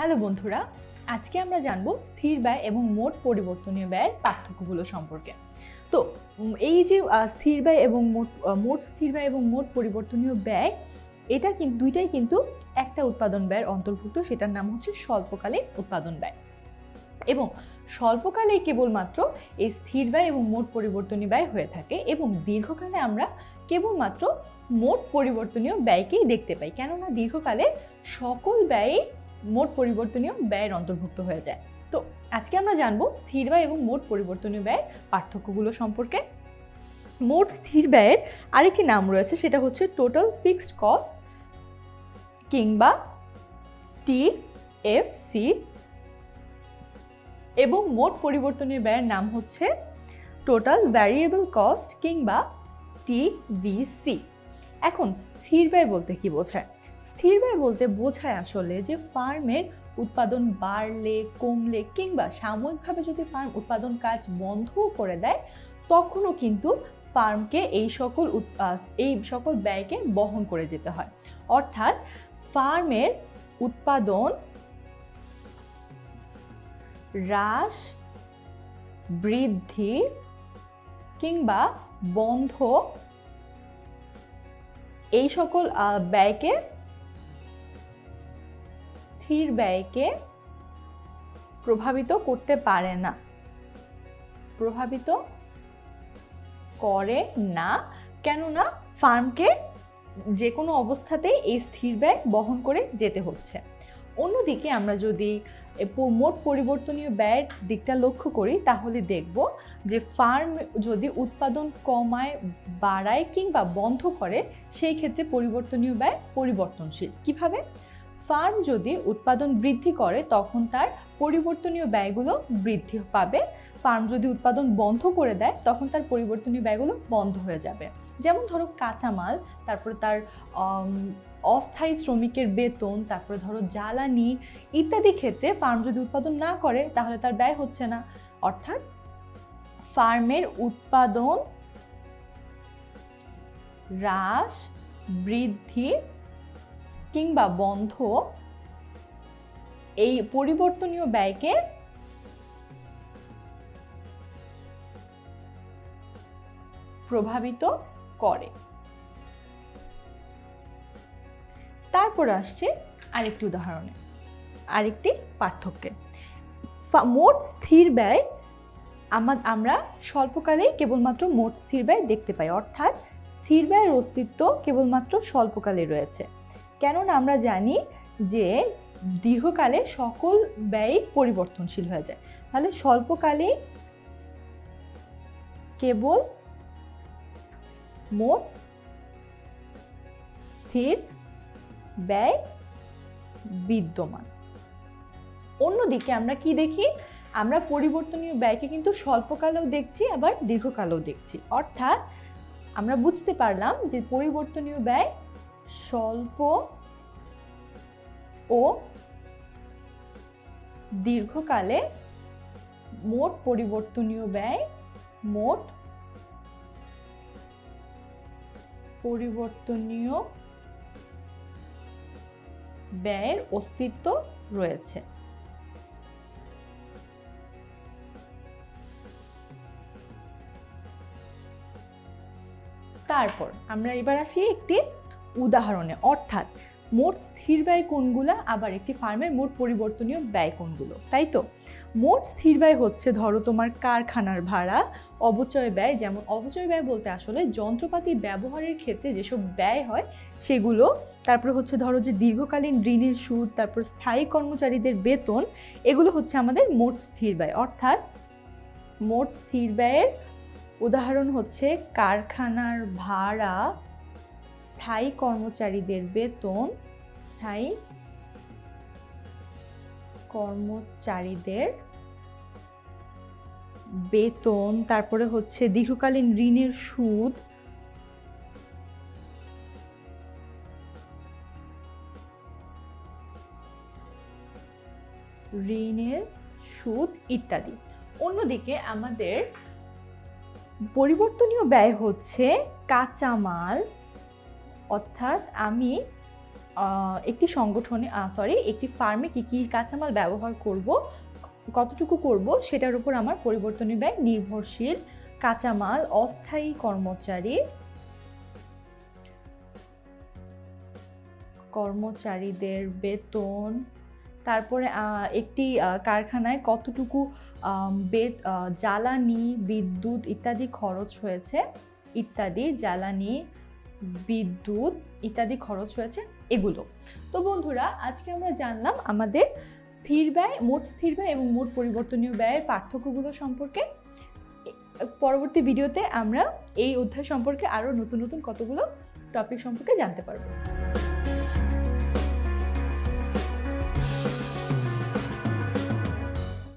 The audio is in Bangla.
হ্যালো বন্ধুরা, আজকে আমরা জানব স্থির ব্যয় এবং মোট পরিবর্তনীয় ব্যয়ের পার্থক্যগুলো সম্পর্কে। তো এই যে স্থির ব্যয় এবং মোট মোট স্থির ব্যয় এবং মোট পরিবর্তনীয় ব্যয়, এটা কিন্তু দুইটাই কিন্তু একটা উৎপাদন ব্যয়ের অন্তর্ভুক্ত, সেটার নাম হচ্ছে স্বল্পকালীন উৎপাদন ব্যয়। এবং স্বল্পকালে কেবলমাত্র এই স্থির ব্যয় এবং মোট পরিবর্তনীয় ব্যয় হয়ে থাকে এবং দীর্ঘকালে আমরা কেবলমাত্র মোট পরিবর্তনীয় ব্যয়কেই দেখতে পাই। কেননা দীর্ঘকালে সকল ব্যয়ই মোট পরিবর্তনীয় ব্যয়ের অন্তর্ভুক্ত হয়ে যায়। তো আজকে আমরা জানব স্থির ব্যয় এবং মোট পরিবর্তনীয় ব্যয়ের পার্থক্যগুলো সম্পর্কে। মোট স্থির ব্যয়ের আরেকটি নাম রয়েছে, সেটা হচ্ছে টোটাল ফিক্সড কস্ট কিংবা টি এফ সি এবং মোট পরিবর্তনীয় ব্যয়ের নাম হচ্ছে টোটাল ভ্যারিয়েবল কস্ট কিংবা টিভিসি এখন স্থির ব্যয় বলতে কি বোঝায়? স্থির ব্যয় বলতে বোঝায় আসলে যে ফার্মের উৎপাদন বাড়লে, কমলে কিংবা সাময়িকভাবে যদি ফার্ম উৎপাদন কাজ বন্ধও করে দেয়, তখনও কিন্তু ফার্মকে এই সকল এই সকল ব্যয়কে বহন করে যেতে হয়। অর্থাৎ ফার্মের উৎপাদন হ্রাস, বৃদ্ধি কিংবা বন্ধ এই সকল ব্যয়কে স্থির ব্যয়কে প্রভাবিত করতে পারে না। প্রভাবিত করে না, কেননা ফার্মকে যে কোনো অবস্থাতেই এই স্থির ব্যয় বহন করে যেতে হচ্ছে। অন্যদিকে আমরা যদি মোট পরিবর্তনীয় ব্যয়ের দিকটা লক্ষ্য করি, তাহলে দেখব যে ফার্ম যদি উৎপাদন কমায়, বাড়ায় কিংবা বন্ধ করে, সেই ক্ষেত্রে পরিবর্তনীয় ব্যয় পরিবর্তনশীল। কীভাবে? ফার্ম যদি উৎপাদন বৃদ্ধি করে, তখন তার পরিবর্তনীয় ব্যয়গুলো বৃদ্ধি পাবে। ফার্ম যদি উৎপাদন বন্ধ করে দেয়, তখন তার পরিবর্তনীয় ব্যয়গুলো বন্ধ হয়ে যাবে। যেমন ধরো কাঁচামাল, তারপরে তার অস্থায়ী শ্রমিকের বেতন, তারপরে ধরো জ্বালানি ইত্যাদি ক্ষেত্রে ফার্ম যদি উৎপাদন না করে, তাহলে তার ব্যয় হচ্ছে না। অর্থাৎ ফার্মের উৎপাদন হ্রাস, বৃদ্ধি কিংবা বন্ধ এই পরিবর্তনীয় ব্যয়কে প্রভাবিত করে। তারপর আসছে আরেকটি উদাহরণে, আরেকটি পার্থক্যে। মোট স্থির ব্যয় আমা- আমরা স্বল্পকালে কেবলমাত্র মোট স্থির ব্যয় দেখতে পাই, অর্থাৎ স্থির ব্যয়ের অস্তিত্ব কেবলমাত্র স্বল্পকালে রয়েছে। কেননা আমরা জানি যে দীর্ঘকালে সকল ব্যয় পরিবর্তনশীল হয়ে যায়। তাহলে স্বল্পকালে কেবল মোট স্থির ব্যয় বিদ্যমান। অন্যদিকে আমরা কি দেখি? আমরা পরিবর্তনীয় ব্যয়কে কিন্তু স্বল্পকালেও দেখছি, আবার দীর্ঘকালেও দেখছি। অর্থাৎ আমরা বুঝতে পারলাম যে পরিবর্তনীয় ব্যয় স্বল্প ও দীর্ঘকালে মোট পরিবর্তনীয় ব্যয়, মোট পরিবর্তনীয় ব্যয়ের অস্তিত্ব রয়েছে। তারপর আমরা এবার আসি একটি উদাহরণে, অর্থাৎ মোট স্থির ব্যয় কোনগুলো? আবার একটি ফার্মের মোট পরিবর্তনীয় ব্যয় কোনগুলো? তাই তো? মোট স্থির ব্যয় হচ্ছে, ধরো তোমার কারখানার ভাড়া অবচয় ব্যয়, যেমন অবচয় ব্যয় বলতে আসলে যন্ত্রপাতি ব্যবহারের ক্ষেত্রে যেসব ব্যয় হয়, সেগুলো, তারপরে হচ্ছে ধরো যে দীর্ঘকালীন ঋণের সুদ, তারপর স্থায়ী কর্মচারীদের বেতন, এগুলো হচ্ছে আমাদের মোট স্থির ব্যয়। অর্থাৎ মোট স্থির ব্যয়ের উদাহরণ হচ্ছে কারখানার ভাড়া স্থায়ী কর্মচারীদের বেতন, স্থায়ী কর্মচারীদের বেতন, তারপরে হচ্ছে দীর্ঘকালীন ঋণের সুদ ঋণের সুদ ইত্যাদি। অন্যদিকে আমাদের পরিবর্তনীয় ব্যয় হচ্ছে কাঁচামাল অর্থাৎ আমি একটি সংগঠনে সরি একটি ফার্মে কী কী কাঁচামাল ব্যবহার করব কতটুকু করব সেটার উপর আমার পরিবর্তনীয় ব্যয় নির্ভরশীল কাঁচামাল অস্থায়ী কর্মচারী কর্মচারীদের বেতন তারপরে একটি কারখানায় কতটুকু আম, বে- জ্বালানি বিদ্যুৎ ইত্যাদি খরচ হয়েছে ইত্যাদি জ্বালানি বিদ্যুৎ ইত্যাদি খরচ হয়েছে এগুলো। তো বন্ধুরা, আজকে আমরা জানলাম আমাদের স্থির ব্যয়, মোট স্থির ব্যয় এবং মোট পরিবর্তনীয় ব্যয়ের পার্থক্যগুলো সম্পর্কে। পরবর্তী ভিডিওতে আমরা এই অধ্যায় সম্পর্কে আরও নতুন নতুন কতগুলো টপিক সম্পর্কে জানতে পারব।